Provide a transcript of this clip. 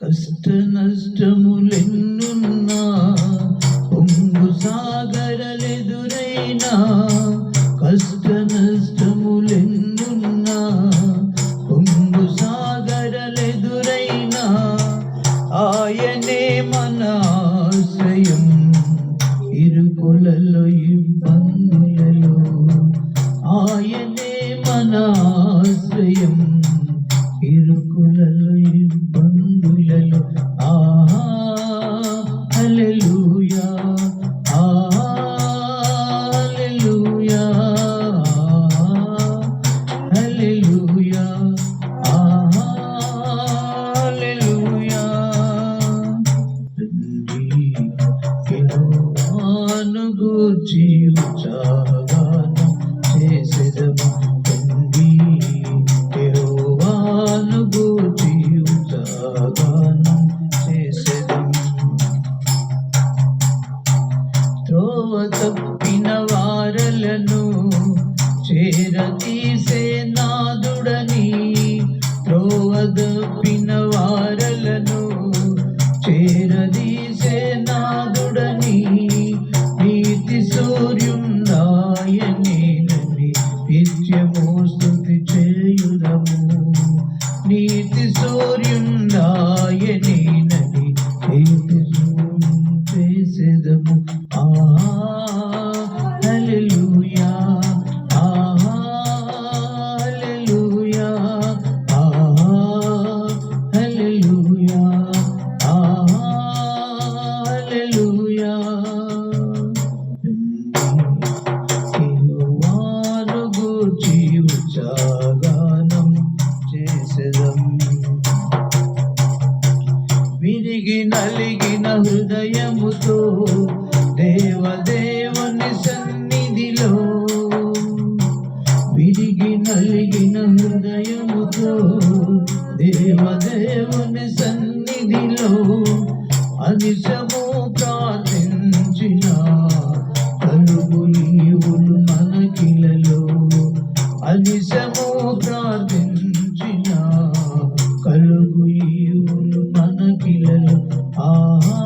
కష్ట నష్టములెన్నున్నా పొంగు సాగరలెదురైనా కష్ట నష్టములెన్నున్నా పొంగు సాగరలెదురైనా ఆయనే మన ఆశ్రయం. ఇరుకులలో ఇబ్బందులలో ఆయనే మన ఆశ్రయం. యెహోవాను గూర్చి ఉత్సాహగానం చేసెదము తండ్రి యెహోవాను గూర్చి ఉత్సాహగానం చేసెదము. త్రోవ తప్పిన వారలను చేరతీసే చేసేదము ఆహా హృదయముతో దేవదేవుని సన్నిధిలో విరిగి నలిగిన హృదయముతో దేవదేవుని సన్నిధిలో అనిశము ప్రార్థించిన కలుగు ఈవులు మనకిలలో అనిశము ప్రార్థించిన కలుగు ఈవులు మనకిలలో ఆహా.